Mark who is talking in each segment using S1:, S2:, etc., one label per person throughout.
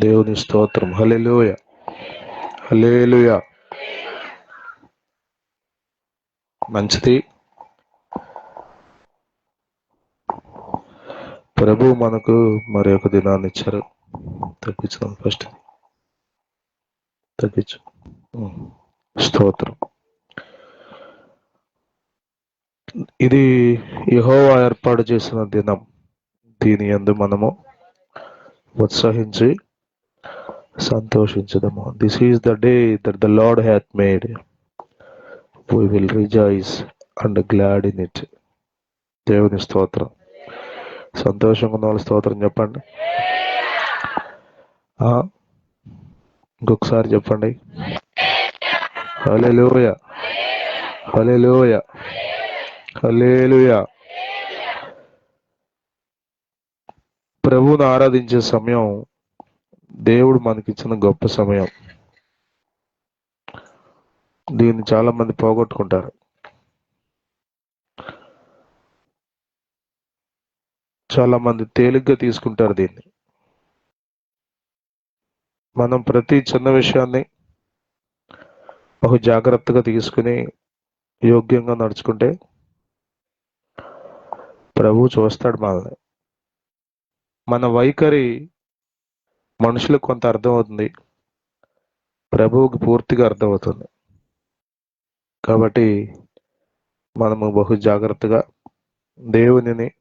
S1: దేవుని స్తోత్రం. Hallelujah hallelujah మంచిది. ప్రభు మనకు మరి ఒక దినాన్ని ఇచ్చారు. తగ్గించుదాం ఫస్ట్. తగ్గించు. స్తోత్రం. ఇది యహోవా ఏర్పాటు చేసిన దినం. దీని ఎందు మనము ఉత్సహించి సంతోషించదము. This is the day that the Lord hath made we will rejoice and glad in it దేవుని స్తోత్రం. సంతోషంగా ఉన్న వాళ్ళ స్తోత్రం చెప్పండి. ఇంకొకసారి చెప్పండి. హల్లెలూయ హల్లెలూయ హల్లెలూయ ప్రభువును ఆరాధించే సమయం దేవుడు మనకిచ్చిన గొప్ప సమయం. దీన్ని చాలా మంది పోగొట్టుకుంటారు. చాలా మంది తేలిగ్గా తీసుకుంటారు దీన్ని. మనం ప్రతి చిన్న విషయాన్ని బహు జాగ్రత్తగా తీసుకుని యోగ్యంగా నడుచుకుంటే ప్రభు చూస్తాడు మనల్ని. మన వైఖరి మనుషులకు కొంత అర్థమవుతుంది. ప్రభువుకి పూర్తిగా అర్థమవుతుంది. కాబట్టి మనము బహు జాగ్రత్తగా దేవునిని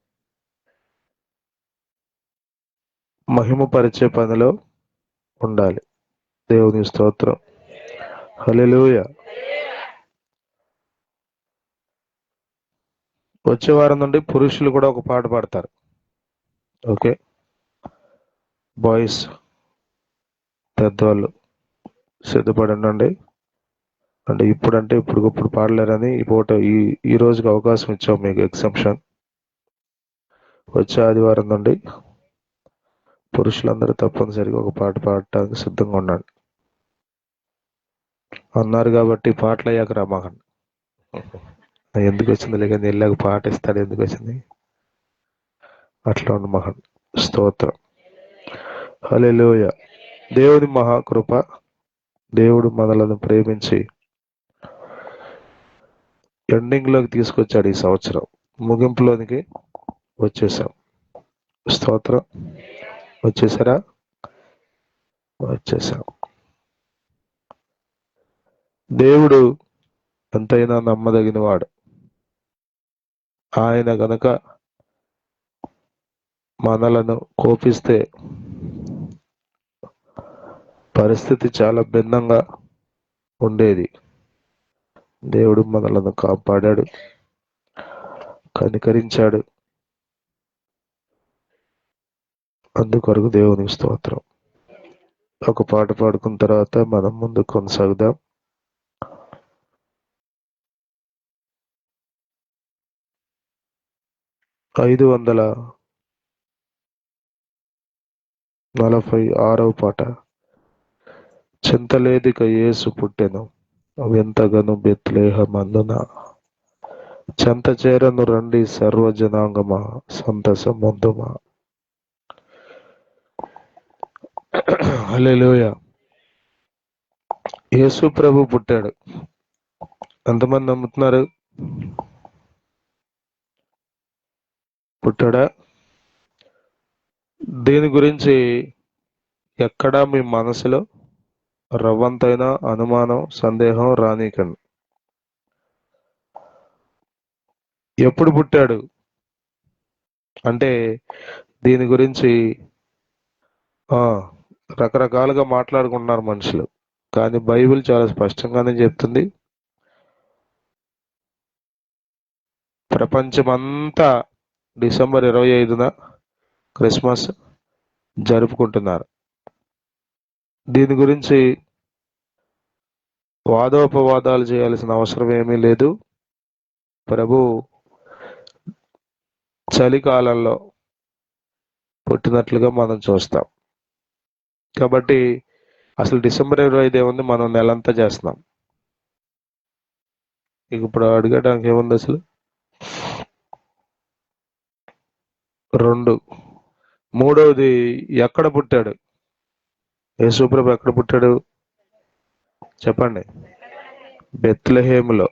S1: మహిమపరిచే పనిలో ఉండాలి. దేవుని స్తోత్రం. హల్లెలూయ. వచ్చే వారం నుండి పురుషులు కూడా ఒక పాట పాడతారు. ఓకే? బాయ్స్. పెద్దవాళ్ళు సిద్ధపడి ఉండండి. అంటే ఇప్పుడంటే ఇప్పుడుకప్పుడు పాడలేరని ఈ పూట ఈ ఈ రోజుకి అవకాశం ఇచ్చాం మీకు ఎగ్జంప్షన్ వచ్చే ఆదివారం నుండి పురుషులందరూ తప్పనిసరిగా ఒక పాట పాడటానికి సిద్ధంగా ఉండండి. అన్నారు కాబట్టి పాటలు అయ్యాక రమ్మకండి. ఎందుకు వచ్చింది లేక వెళ్ళాక పాట ఇస్తాడు ఎందుకు వచ్చింది? అట్లా ఉంది మహన్ స్తోత్రం. హల్లెలూయ. దేవుని మహాకృప దేవుడు మనలను ప్రేమించి ఎండింగ్లోకి తీసుకొచ్చాడు ఈ సంవత్సరం. ముగింపులోనికి వచ్చేసాం. స్తోత్రం. వచ్చేసారా? వచ్చేసాం. దేవుడు ఎంతైనా నమ్మదగినవాడు. ఆయన గనక మనలను కోపిస్తే పరిస్థితి చాలా భిన్నంగా ఉండేది. దేవుడు మనలను కాపాడాడు కనికరించాడు. అందుకొరకు దేవునికి స్తోత్రం. ఒక పాట పాడుకున్న తర్వాత మనం ముందు కొనసాగుదాం. ఐదు వందల నలభై ఆరవ పాట. చింతలేదిక యేసు పుట్టెను. వింతగను బెత్లేహం మందున చెంత చేరను రండి సర్వజనాంగమా సంతస ముందుమా హల్లెలూయ. యేసు ప్రభు పుట్టాడు. ఎంతమంది నమ్ముతున్నారు? పుట్టాడా? దీని గురించి ఎక్కడా మీ మనసులో? రవ్వంతైన అనుమానం సందేహం రానీకండి ఎప్పుడు పుట్టాడు? అంటే దీని గురించి రకరకాలుగా మాట్లాడుకుంటున్నారు మనుషులు. కానీ బైబిల్ చాలా స్పష్టంగానే చెప్తుంది. ప్రపంచమంతా డిసెంబర్ ఇరవై ఐదున క్రిస్మస్ జరుపుకుంటున్నారు. దీని గురించి వాదోపవాదాలు చేయాల్సిన అవసరం ఏమీ లేదు. ప్రభు చలికాలంలో పుట్టినట్లుగా మనం చూస్తాం. కాబట్టి అసలు డిసెంబర్ ఇరవై ఐదు ఏముంది? మనం నెలంతా చేస్తున్నాం. ఇక ఇప్పుడు అడగడానికి ఏముంది అసలు? రెండు. మూడవది ఎక్కడ పుట్టాడు? యేసుప్రభు ఎక్కడ పుట్టాడు? చెప్పండి. బెత్లహేములో.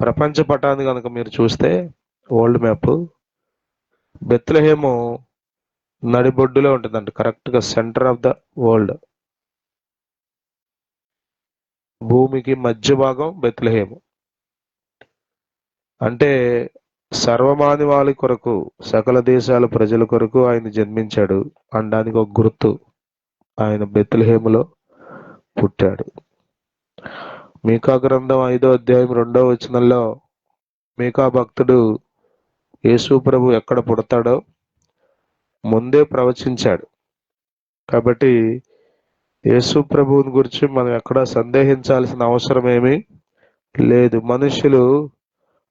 S1: ప్రపంచ పటాన్ని కనుక మీరు చూస్తే వరల్డ్ మ్యాప్ బెత్లహేము నడిబొడ్డులో ఉంటుందంట. కరెక్ట్గా సెంటర్ ఆఫ్ ద వరల్డ్. భూమికి మధ్య భాగం బెత్లహేము. అంటే సర్వమానవాళి కొరకు సకల దేశాల ప్రజల కొరకు ఆయన జన్మించాడు. అనడానికి ఒక గుర్తు ఆయన బెత్లహేములో పుట్టాడు. మీకా గ్రంథం ఐదో అధ్యాయం రెండో వచనంలో మీకా భక్తుడు యేసు ప్రభు ఎక్కడ పుడతాడో ముందే ప్రవచించాడు. కాబట్టి యేసు ప్రభువుని గురించి మనం ఎక్కడ సందేహించాల్సిన అవసరం ఏమీ లేదు. మనుషులు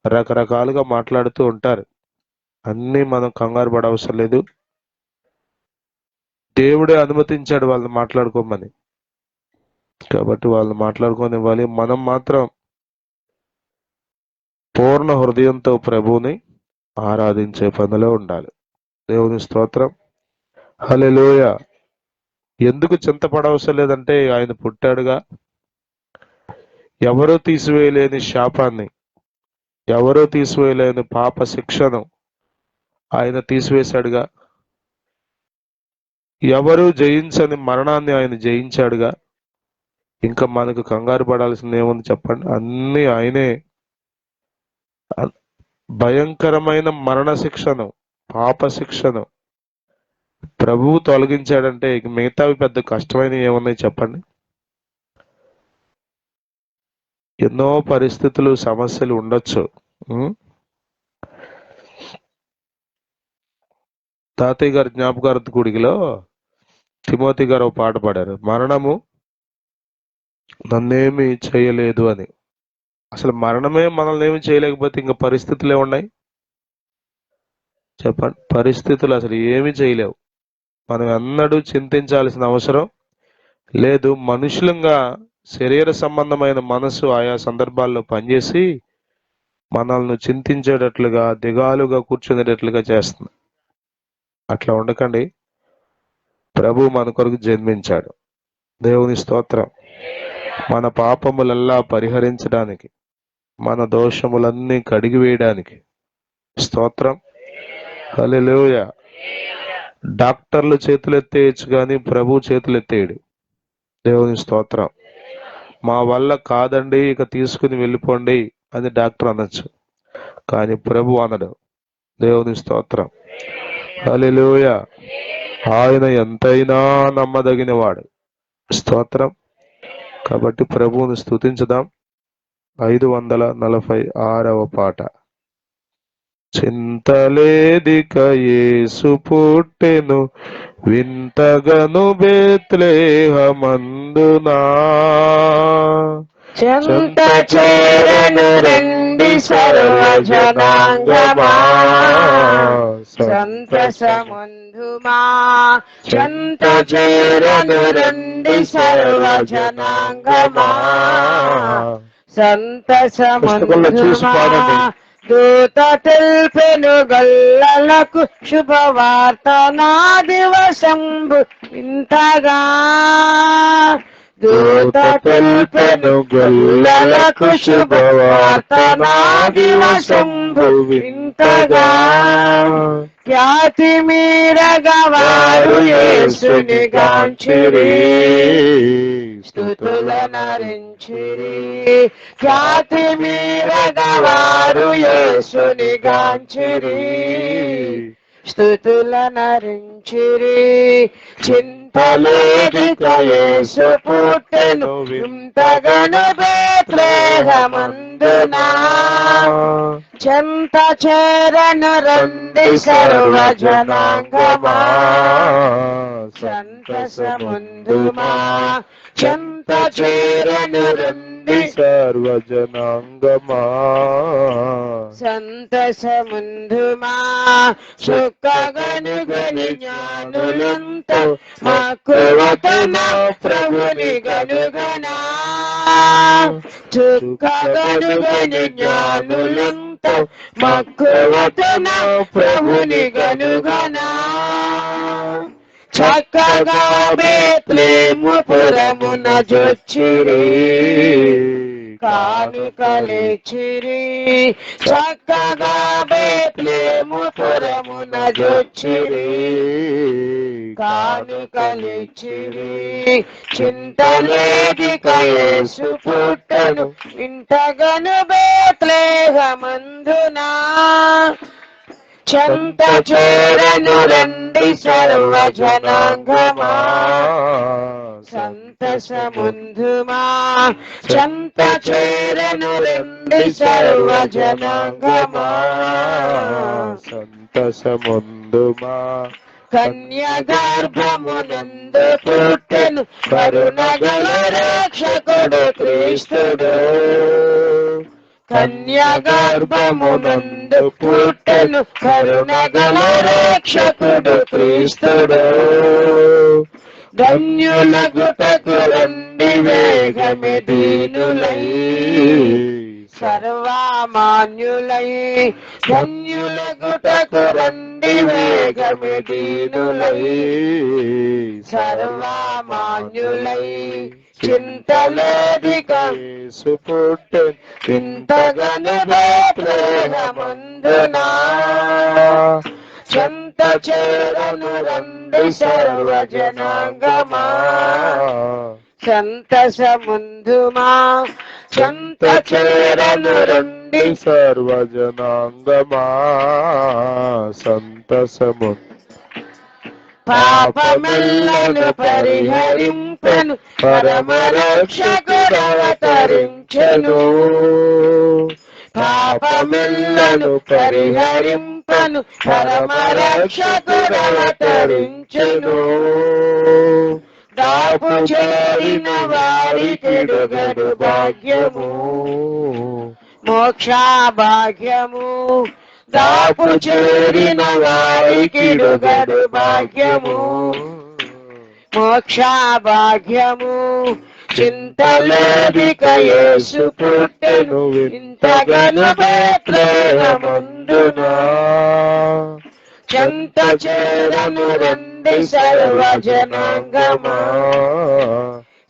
S1: రకరకాలుగా మాట్లాడుతూ ఉంటారు. అన్నీ మనం కంగారు పడవసరం లేదు. దేవుడే అనుమతించాడు వాళ్ళని మాట్లాడుకోమని. కాబట్టి వాళ్ళు మాట్లాడుకోనివ్వాలి. మనం మాత్రం పూర్ణ హృదయంతో ప్రభువుని ఆరాధించే పనిలో ఉండాలి. దేవుని స్తోత్రం. హల్లెలూయ. ఎందుకు చింతపడవసరం లేదంటే ఆయన పుట్టాడుగా. ఎవరూ తీసివేయలేని శాపాన్ని ఎవరూ తీసివేయలేని పాప శిక్షను ఆయన తీసివేశాడుగా. ఎవరు జయించని మరణాన్ని ఆయన జయించాడుగా. ఇంకా మనకు కంగారు పడాల్సింది ఏముంది చెప్పండి? అన్ని ఆయనే. భయంకరమైన మరణ శిక్షను పాప శిక్షను ప్రభువు తొలగించాడంటే మిగతావి పెద్ద కష్టమైనవి ఏమున్నాయి చెప్పండి? ఎన్నో పరిస్థితులు సమస్యలు ఉండొచ్చు. తాతయ్య గారి జ్ఞాపకార్థ గుడిలో తిమోతి గారు ఒక పాట పాడారు. మరణము నన్నేమి చేయలేదు అని. అసలు మరణమే మనల్ని ఏమి చేయలేకపోతే ఇంకా పరిస్థితులు ఏమున్నాయి? చెప్పండి. పరిస్థితులు అసలు ఏమి చేయలేవు. మనం ఎన్నడూ చింతించాల్సిన అవసరం లేదు. మనుషులంగా శరీర సంబంధమైన మనసు ఆయా సందర్భాల్లో పనిచేసి మనల్ని చింతించేటట్లుగా దిగాలుగా కూర్చునేటట్లుగా చేస్తుంది. అట్లా ఉండకండి. ప్రభు మన కొరకు జన్మించాడు. దేవుని స్తోత్రం. మన పాపములల్లా పరిహరించడానికి మన దోషములన్నీ కడిగివేయడానికి స్తోత్రం. హల్లెలూయ. డాక్టర్లు చేతులు ఎత్తేయచ్చు కానీ ప్రభు చేతులు ఎత్తేయడు దేవుని స్తోత్రం. మా వల్ల కాదండి ఇక తీసుకుని వెళ్ళిపోండి అని డాక్టర్ అనొచ్చు. కానీ ప్రభు అనడు. దేవుని స్తోత్రం. అలెలుయ ఆయన ఎంతైనా నమ్మదగిన వాడు స్తోత్రం. కాబట్టి ప్రభువుని స్తుతించుదాం. ఐదు వందల నలభై ఆరవ పాట. చింతలేదిక యేసు పుట్టెను వింతగను బేత్లేహమందునా.
S2: చెంత చేరను రండి సర్వ జనాంగమా సంతసముందుమా చెంత చేరను రండి సర్వ జనాంగమా సంతసముందుమా. దూత తెల్పెను గల్లలకు శుభవార్త నా దివసంబు ఇంతగా దూత తెల్పెను గల్లలకు శుభవార్త నా దివసంబు ఖ్యాతి మీరగవారు యేసుని గాంచిరి స్థుతుల నరించిరి ఖ్యాతి మీరగవారు యేసుని గాంచిరి స్థుతుల నరించిరి చిన్న యేసు పుట్టెను ఇంతగను బేత్లేహమందునా? చెంత చేరను రండి సర్వ జనాంగమా సంతసముందుమా? చెంత చేరను రండి
S1: సర్వజనాంగమా.
S2: సంతసముందుమా. సుఖగను గని జ్ఞానులంత మక్కువతన ప్రభుని గనుగనా. సుఖగను గని జ్ఞానులంత మక్కువతన ప్రభుని గనుగనా. చక్కగా బేత్లేము పురమున జొచ్చిరి. కానుకలిచిరి చక్కగా బేత్లేము పురమున జొచ్చిరి. కానుకలిచిరి చింతలేది కయేసు పుట్టను. ఇంతగను బేత్లేహమందునా చెంత చేరను రండి సర్వ జనాంగమా సంతసముందుమా. చెంత చేరను రండి సర్వ జనాంగమా
S1: సంతసముందుమా.
S2: కన్య గర్భమునందు పుట్టెను. కరుణగల రక్షకుడు క్రీస్తుడు. కన్యాగర్భమునందు పుట్టెను కరుణగల రక్షకుడు క్రీస్తుడు. ధన్యుల తగులండి వేగమి దీనులై సర్వమాన్యులై. ధన్యులకు తగులండి వేగమి దీనులై సర్వమాన్యులై. చింతలేదిక.
S1: యేసు పుట్టెను
S2: చింతగను ప్రేమమందునా చెంత చేరను రండి సర్వ జనాంగమా సంతసముందుమా చెంత చేరను రండి
S1: సర్వజనాంగమా. సంతసము
S2: పాపమెల్లను పరిహరింపను పరమరక్షకుడవతరించెను. పాపమెల్లను పరిహరింపను పరమరక్షకుడవతరించెను. దాపు చేరిన వారికి భాగ్యము మోక్ష భాగ్యము. దాపు చేరిన వారికి భాగ్యము. మోక్ష భాగ్యము చింతలేదిక యేసు పుట్టెను ఇంతగను బేత్లేహమందునా చెంత చేరను రెండు సర్వజనాంగమా.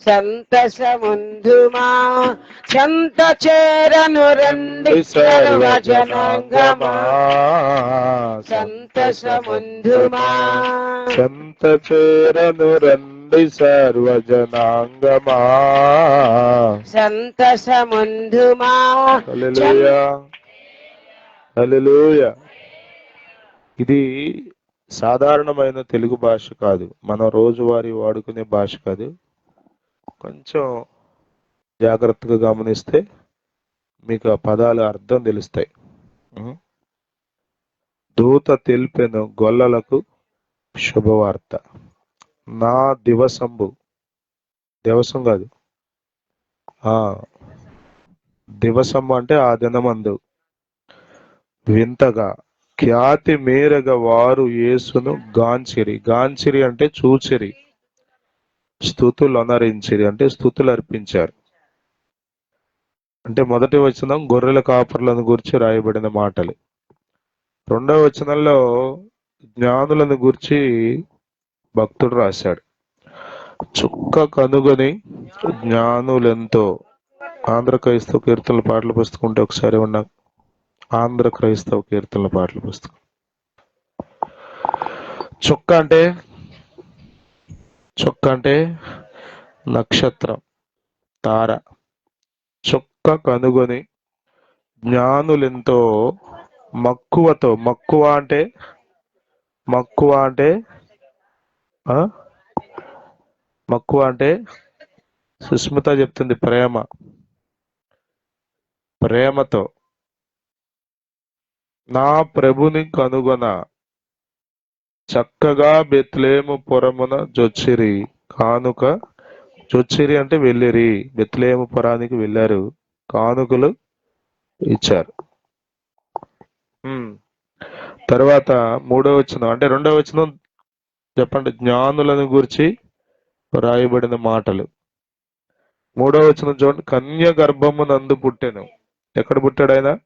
S2: సంతసముందుమా చెంత చేరను రండి సర్వ జనాంగమా సంతసముందుమా
S1: సంత చేరను రండి సర్వజనాంగమా
S2: సంతసముందుమా
S1: హల్లెలూయా హల్లెలూయా ఇది సాధారణమైన తెలుగు భాష కాదు. మన రోజువారీ వాడుకునే భాష కాదు. కొంచెం జాగ్రత్తగా గమనిస్తే మీకు ఆ పదాల అర్థం తెలుస్తాయి? దూత తెలిపెను గొల్లలకు శుభవార్త. నా దివసంబు. దివసం కాదు. ఆ దివసము అంటే ఆ దినమందు. వింతగా ఖ్యాతి మేరగా వారు యేసును గాంచిరి. గాంచిరి అంటే చూచిరి. స్థుతులు అనరించిరి అంటే స్థుతులు అర్పించారు. అంటే మొదటి వచనం గొర్రెల కాపర్లను గురించి రాయబడిన మాటలు. రెండవ వచనంలో జ్ఞానులను గురించి భక్తుడు రాశాడు. చుక్క కనుగొని జ్ఞానులెంతో ఆంధ్ర క్రైస్తవ కీర్తనల పాటల పుస్తకం ఉంటే ఒకసారి ఉన్న ఆంధ్ర క్రైస్తవ కీర్తనల పాటల పుస్తకం. చుక్క అంటే చుక్క అంటే నక్షత్రం తార. చుక్క కనుగొని జ్ఞానులెంతో మక్కువతో మక్కువ అంటే మక్కువ అంటే మక్కువ అంటే సుస్మిత చెప్తుంది ప్రేమ. ప్రేమతో. నా ప్రభుని కనుగొన చక్కగా బెత్లేము పురమున జొచ్చిరి. కానుక జొచ్చిరి అంటే వెళ్ళిరి. బెత్లేము పురానికి వెళ్ళారు. కానుకలు ఇచ్చారు. తర్వాత మూడో వచనం అంటే రెండో వచనం చెప్పండి. జ్ఞానులను గురించి రాయబడిన మాటలు. మూడో వచనం చూడండి. కన్య గర్భము నందు పుట్టాను. ఎక్కడ పుట్టాడు ఆయన?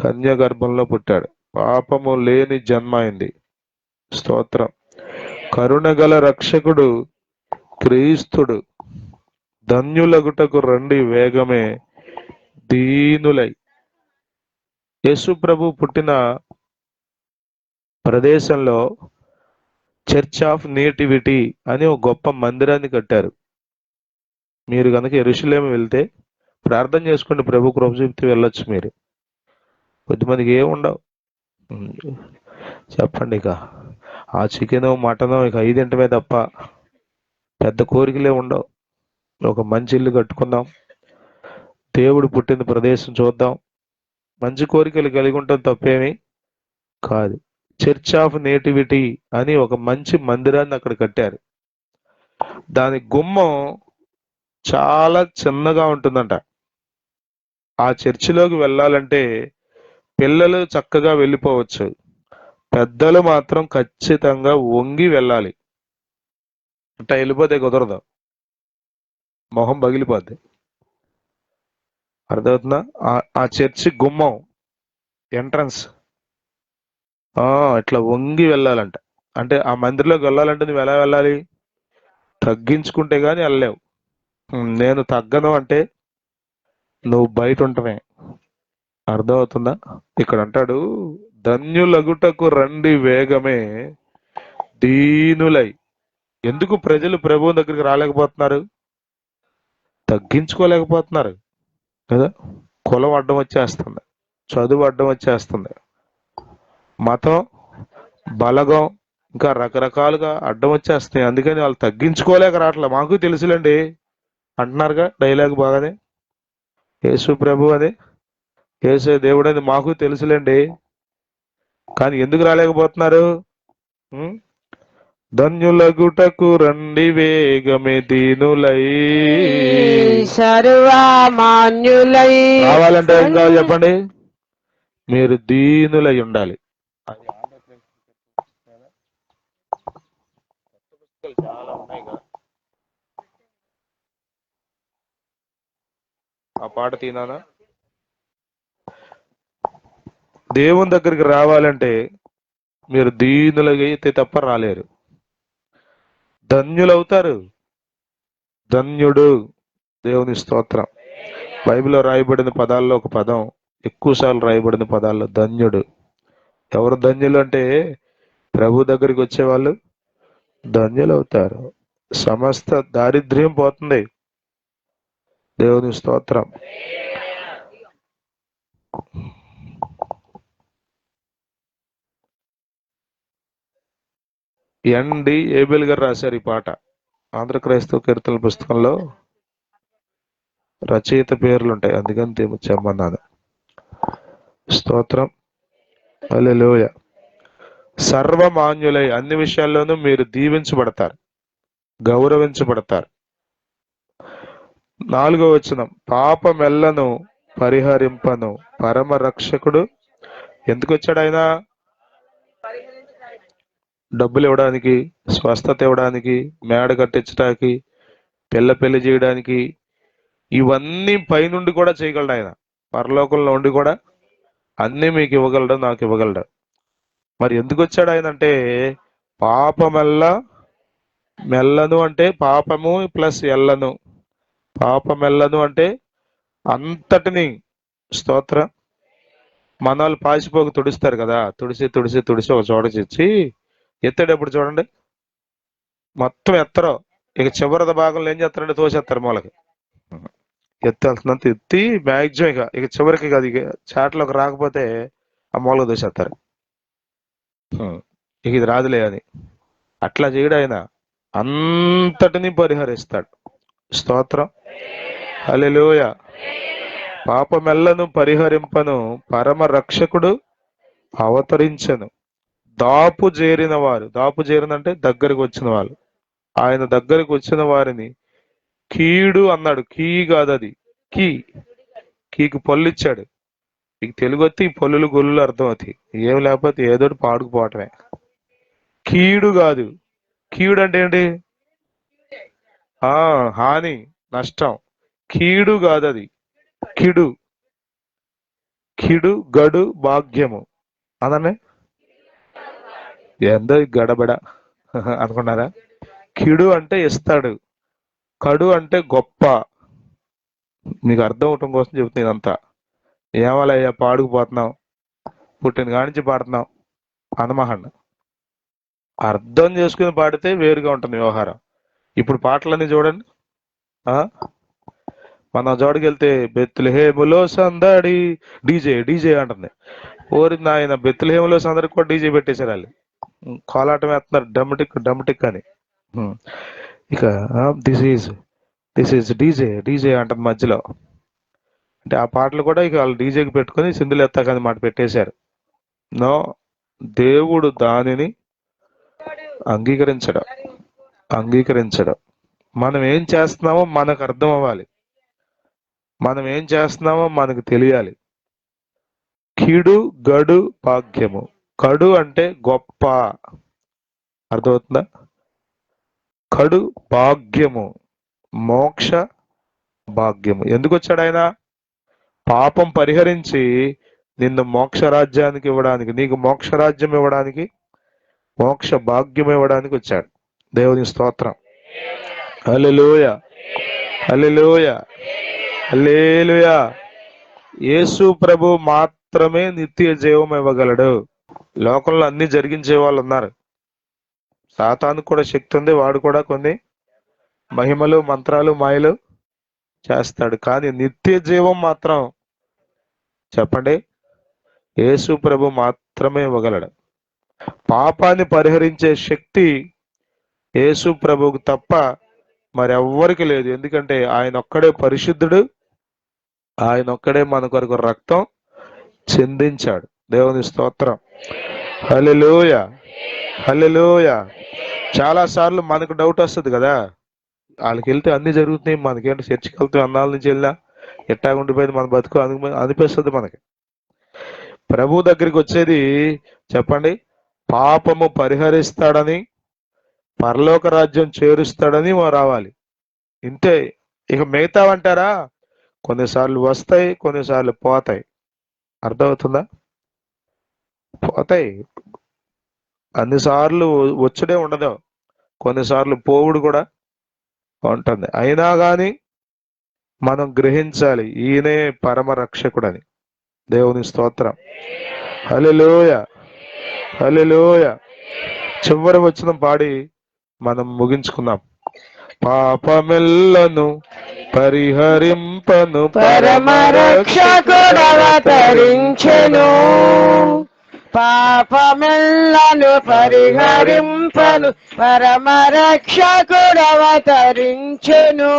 S1: కన్య గర్భంలో పుట్టాడు. పాపము లేని జన్మ అయింది. స్తోత్రం. కరుణగల రక్షకుడు క్రీస్తుడు ధన్యులగుటకు రండి వేగమే దీనులై. యేసు ప్రభు పుట్టిన ప్రదేశంలో చర్చ్ ఆఫ్ నేటివిటీ అని ఒక గొప్ప మందిరాన్ని కట్టారు. మీరు కనుక ఎరుషులేమి వెళ్తే ప్రార్థన చేసుకోండి ప్రభు కృప వెళ్ళొచ్చు మీరు. కొద్దిమందికి ఏముండవు. చెప్పండి ఇక. ఆ చికెన్ మటన్ ఇక ఐదింటివే తప్ప పెద్ద కోరికలే ఉండవు. ఒక మంచి ఇల్లు కట్టుకుందాం. దేవుడు పుట్టిన ప్రదేశం చూద్దాం. మంచి కోరికలు కలిగి ఉండటం తప్పేమీ కాదు. చర్చ్ ఆఫ్ నేటివిటీ అని ఒక మంచి మందిరాన్ని అక్కడ కట్టారు. దాని గుమ్మం చాలా చిన్నగా ఉంటుందంట. ఆ చర్చిలోకి వెళ్ళాలంటే పిల్లలు చక్కగా వెళ్ళిపోవచ్చు. పెద్దలు మాత్రం ఖచ్చితంగా వంగి వెళ్ళాలి. అంటే వెళ్ళిపోతే కుదరదు. మొహం పగిలిపోద్ది. అర్థమవుతుందా? ఆ- ఆ చర్చి గుమ్మం ఎంట్రన్స్. ఆ ఇట్లా వంగి వెళ్ళాలంట. అంటే ఆ మందిరంలోకి వెళ్ళాలంటే నువ్వు ఎలా వెళ్ళాలి? తగ్గించుకుంటే కానీ వెళ్ళలేవు. నేను తగ్గను అంటే నువ్వు బయట ఉంటమే అర్థమవుతుందా? ఇక్కడ అంటాడు ధన్యులగుటకు రండి వేగమే. దీనులై. ఎందుకు ప్రజలు ప్రభువు దగ్గరికి రాలేకపోతున్నారు? తగ్గించుకోలేకపోతున్నారు కదా? కులం అడ్డం వచ్చేస్తుంది చదువు అడ్డం వచ్చేస్తుంది. మతం బలగం ఇంకా రకరకాలుగా అడ్డం వచ్చేస్తున్నాయి. అందుకని వాళ్ళు తగ్గించుకోలేక రావట్లే. మాకు తెలుసులేండి అంటున్నారుగా డైలాగ్ బాగానే? యేసు ప్రభు అని యేసు దేవుడు అని మాకు తెలుసులేండి. కానీ ఎందుకు రాలేకపోతున్నారు? ఉం? ధన్యులగుటకు రండి వేగమే దీనులై.
S2: సర్వమాన్యులై.
S1: రావాలంటే ఏం కావాలి చెప్పండి? మీరు దీనులై ఉండాలి. ఆ పాట తినానా దేవుని దగ్గరికి రావాలంటే మీరు దీనులైతే తప్ప రాలేరు. ధన్యులవుతారు. ధన్యుడు దేవుని స్తోత్రం. బైబిల్లో రాయబడిన పదాల్లో ఒక పదం ఎక్కువసార్లు రాయబడిన పదాల్లో ధన్యుడు. ఎవరు ధన్యులు అంటే ప్రభు దగ్గరికి వచ్చేవాళ్ళు ధన్యులు అవుతారు సమస్త దారిద్ర్యం పోతుంది. దేవుని స్తోత్రం. ఎండి ఏబెల్ గారు రాశారు ఈ పాట. ఆంధ్ర క్రైస్తవ కీర్తన పుస్తకంలో రచయిత పేర్లు ఉంటాయి. అందుకని తీ- చెప్పమన్నాను. స్తోత్రం. హల్లెలూయ. సర్వమాన్యులై అన్ని విషయాల్లోనూ మీరు దీవించబడతారు. గౌరవించబడతారు. నాలుగో వచనం. పాపమెల్లను పరిహరింపను పరమ రక్షకుడు ఎందుకు వచ్చాడు ఆయన? డబ్బులు ఇవ్వడానికి స్వస్థత ఇవ్వడానికి మేడ కట్టించడానికి పిల్ల పెళ్ళి చేయడానికి ఇవన్నీ పైనుండి కూడా చేయగలడు ఆయన. పరలోకంలో ఉండి కూడా అన్నీ మీకు ఇవ్వగలడు నాకు ఇవ్వగలడు. మరి ఎందుకు వచ్చాడు ఆయన అంటే పాపమెల్ల మెల్లను అంటే పాపము ప్లస్ ఎల్లను. పాపమెల్లను అంటే అంతటిని. స్తోత్ర. మనాలు పాసిపోక తుడుస్తారు కదా తుడిసి తుడిసి తుడిసి ఒక చోట తెచ్చి ఎత్తేటప్పుడు చూడండి. మొత్తం ఎత్తరు. ఇక చివరి భాగంలో ఏం చేస్తారంటే తోసేస్తారు మూలకి. ఎత్తాల్సినంత ఎత్తి మ్యాక్సిమం ఇక ఇక చివరికి అది ఇక చాట్లోకి రాకపోతే ఆ మూలకి దోసేస్తారు హ్మ్. ఇక ఇది రాదులే అని. అట్లా చేయడు ఆయన. అంతటిని పరిహరిస్తాడు. స్తోత్రం. హల్లెలూయ. పాపమెల్లను పరిహరింపను పరమ రక్షకుడు అవతరించను. దాపు చేరిన వారు దాపు చేరినంటే దగ్గరికి వచ్చిన వాళ్ళు. ఆయన దగ్గరికి వచ్చిన వారిని కీడు అన్నాడు. కీ కాదు అది. కీ. కీకి పళ్ళు ఇచ్చాడు. మీకు తెలుగు వస్తే ఈ పళ్ళులు గొల్లులు అర్థం అవుతాయి. ఏం లేకపోతే ఏదో పాడుకుపోవటమే కీడు కాదు. కీడు అంటే ఏంటి? ఆ హాని నష్టం. కీడు కాదు అది. కిడు. కిడు గడు భాగ్యము. అదనే ఎందో గడబడ. అనుకున్నారా? కిడు అంటే ఇస్తాడు. కడు అంటే గొప్ప. మీకు అర్థం అవటం కోసం చెబుతుంది ఇదంతా. ఏమాలయ్యా పాడుకుపోతున్నాం పుట్టిన కానించి పాడుతున్నాం అనమహన్ అర్థం చేసుకుని పాడితే వేరుగా ఉంటుంది వ్యవహారం. ఇప్పుడు పాటలన్నీ చూడండి. ఆ? మన జోడికి వెళ్తే బెత్తులహేములో సందడి. డీజే డీజే అంటుంది. ఓరి నాయన బెత్తులహేములో సందడి కూడా డీజే పెట్టేశారు వాళ్ళు. కోలాటం వేస్తున్నారు డమ్టిక్ డమ్టిక్ అని ఇక this is this is DJ DJ అంటుంది మధ్యలో. అంటే ఆ పాటలు కూడా ఇక వాళ్ళు డీజేకి పెట్టుకొని సింధులు ఎత్తాకని మాట పెట్టేశారు. నో దేవుడు దానిని అంగీకరించడం అంగీకరించడం. మనం ఏం చేస్తున్నామో మనకు అర్థం అవ్వాలి. మనం ఏం చేస్తున్నామో మనకు తెలియాలి. కీడు గడు భాగ్యము. కడు అంటే గొప్ప. అర్థమవుతుందా? కడు భాగ్యము మోక్ష భాగ్యము. ఎందుకు వచ్చాడు ఆయన? పాపం పరిహరించి నిన్ను మోక్ష రాజ్యానికి ఇవ్వడానికి నీకు మోక్ష రాజ్యం ఇవ్వడానికి మోక్ష భాగ్యం ఇవ్వడానికి వచ్చాడు. దేవుని స్తోత్రం. హల్లెలూయ. హల్లెలూయ. హల్లెలూయ. యేసు ప్రభు మాత్రమే నిత్య జీవం ఇవ్వగలడు. లోకంలో అన్ని జరిగించే వాళ్ళు ఉన్నారు. సాతానికి కూడా శక్తి ఉంది వాడు కూడా కొన్ని మహిమలు మంత్రాలు మాయలు చేస్తాడు. కానీ నిత్య జీవం మాత్రం చెప్పండి యేసు ప్రభు మాత్రమే ఇవ్వగలడు. పాపాన్ని పరిహరించే శక్తి యేసు ప్రభువుకు తప్ప మరెవ్వరికి లేదు. ఎందుకంటే ఆయన ఒక్కడే పరిశుద్ధుడు ఆయన ఒక్కడే మన కొరకు రక్తం చెందించాడు. దేవుని స్తోత్రం. హలెలోయ హలెలోయ చాలా సార్లు మనకు డౌట్ వస్తుంది కదా. వాళ్ళకి వెళ్తే అన్ని జరుగుతున్నాయి. మనకేంటి చర్చికి వెళ్తే అన్నాల నుంచి వెళ్ళా ఎట్టాగుండిపోయింది మన బతుకు? అను అనిపిస్తుంది మనకి. ప్రభు దగ్గరికి వచ్చేది చెప్పండి? పాపము పరిహరిస్తాడని పరలోక రాజ్యం చేరుస్తాడని రావాలి. ఇంతే. ఇక మిగతావంటారా? కొన్నిసార్లు వస్తాయి కొన్నిసార్లు పోతాయి. అర్థమవుతుందా? పోతాయి. అన్నిసార్లు వచ్చుడే ఉండదు. కొన్నిసార్లు పోవుడు కూడా ఉంటుంది. అయినా కానీ మనం గ్రహించాలి ఈయనే పరమ రక్షకుడని. దేవుని స్తోత్రం. హల్లెలూయ! హల్లెలూయ! చివరి వచ్చిన పాడి మనం ముగించుకుందాం. పాపమెల్లను పరిహరింపను
S2: పరమ రక్షకుడవతరించెను. పాపమెల్లను పరిహరింపను పరమరక్షకుడవతరించును.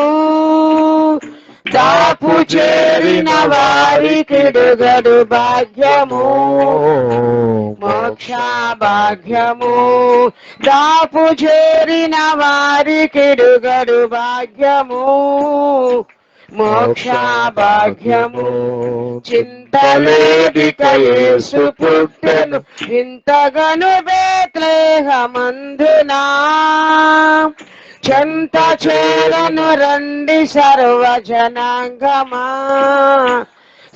S2: దాపు చేరిన వారికి డుగడు భాగ్యము మోక్ష భాగ్యము దాపు చేరిన వారికి డుగడు భాగ్యము మోక్ష భాగ్యము పుట్టలేదిక యేసు పుట్టెను. ఇంతగను బేత్లేహమందునా? చెంత చేరను రండి సర్వజనాంగమా?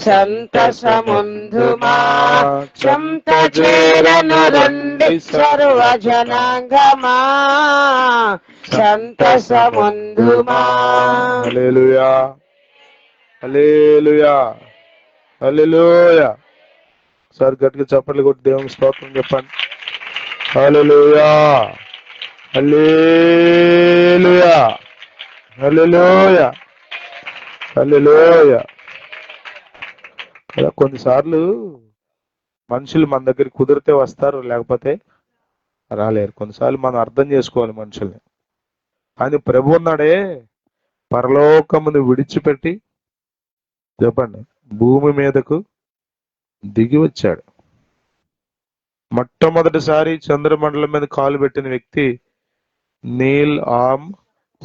S2: సంతసముందుమా? చెంత చేరను రండి సర్వజనాంగమా? సంతసముందుమా?
S1: అలేలుయా అలేలుయా హల్లెలూయా సార్ గట్టిగా చప్పట్లు కొట్టి దేవుని స్తోత్రం చెప్పండి. హల్లెలూయా హల్లెలూయా హల్లెలూయా హల్లెలూయా కదా కొన్నిసార్లు మనుషులు మన దగ్గర కుదిరితే వస్తారు లేకపోతే రాలేరు. కొన్నిసార్లు మనం అర్థం చేసుకోవాలి మనుషుల్ని. కానీ ప్రభు ఉన్నాడే పరలోకమును విడిచిపెట్టి చెప్పండి. భూమి మీదకు దిగి వచ్చాడు. మొట్టమొదటిసారి చంద్రమండలం మీద కాలు పెట్టిన వ్యక్తి నీల్ ఆమ్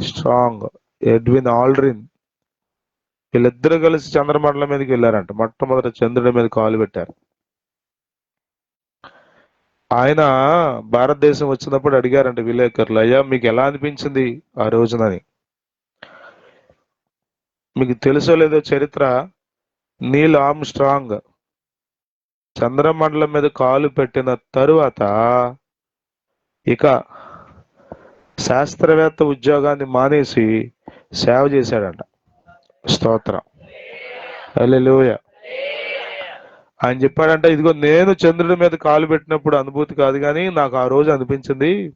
S1: స్ట్రాంగ్ ఎడ్విన్ ఆల్డ్రిన్. వీళ్ళిద్దరూ కలిసి చంద్రమండలం మీదకి వెళ్ళారంట. మొట్టమొదటి చంద్రుడి మీద కాలు పెట్టారు. ఆయన భారతదేశం వచ్చినప్పుడు అడిగారంట విలేకరులు అయ్యా మీకు ఎలా అనిపించింది ఆ రోజునని? మీకు తెలుసో లేదో చరిత్ర నీల్ ఆమ్ స్ట్రాంగ్ చంద్రమండలం మీద కాలు పెట్టిన తరువాత ఇక శాస్త్రవేత్త ఉద్యోగాన్ని మానేసి సేవ చేశాడంట. స్తోత్రం. అల్లెలుయ ఆయన చెప్పాడంట ఇదిగో నేను చంద్రుడి మీద కాలు పెట్టినప్పుడు అనుభూతి కాదు కానీ నాకు ఆ రోజు అనిపించింది.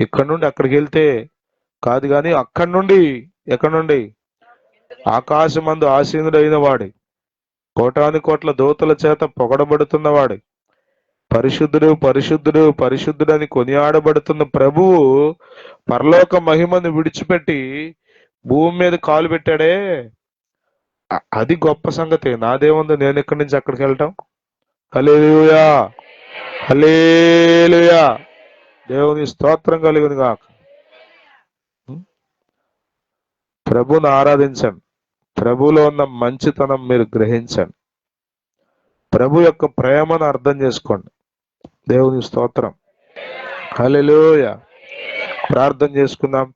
S1: ఇక్కడ నుండి అక్కడికి వెళ్తే కాదు కానీ అక్కడి నుండి ఎక్కడి నుండి? ఆకాశమందు ఆసీనుడైన వాడి. కోటాను కోట్ల దూతల చేత పొగడబడుతున్నవాడు పరిశుద్ధుడు పరిశుద్ధుడు పరిశుద్ధుడు అని కొనియాడబడుతున్న ప్రభువు పరలోక మహిమను విడిచిపెట్టి భూమి మీద కాలు పెట్టాడే? అది గొప్ప సంగతి. నాదేముంది నేను ఇక్కడి నుంచి అక్కడికి వెళ్ళటం? హలేలుయా హలేలుయా దేవుని స్తోత్రం కలిగింది కాక ప్రభుని ఆరాధించండి. ప్రభులో ఉన్న మంచితనం మీరు గ్రహించండి. ప్రభు యొక్క ప్రేమను అర్థం చేసుకోండి. దేవుని స్తోత్రం. హల్లెలూయా. ప్రార్థన చేసుకుందాం.